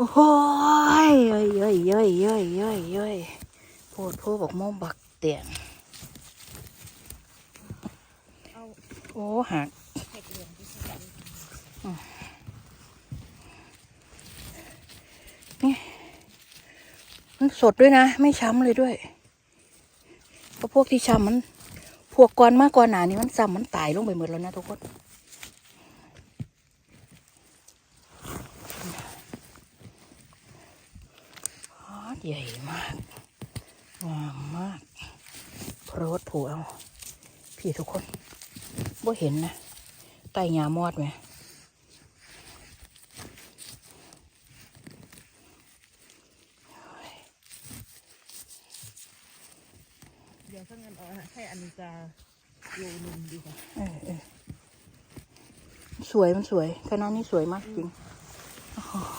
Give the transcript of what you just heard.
โอ้ยเย้ยเย้ยเย้ยเย้ยเย้ยเย้ยโพดโพบอกโมบักเตียงเอาโอ้หักนี่มันสดด้วยนะ ไม่ช้ำเลยด้วยเพราะพวกที่ช้ำมัน พวกก้อนมากก้อนหนานี่มันซ้ำมันตายลงไปหมดแล้วนะทุกคนฮอด ใหญ่มากงามมากโพรดผูเอา พี่ทุกคนบ่เห็นนะไต่หญ้ามอดไหมเดี๋ยวถ้างั้นเอาให้อันนี้จะโลนึงดีกว่าเออเออสวยมันสวยคณะนี้สวยมากจริงเ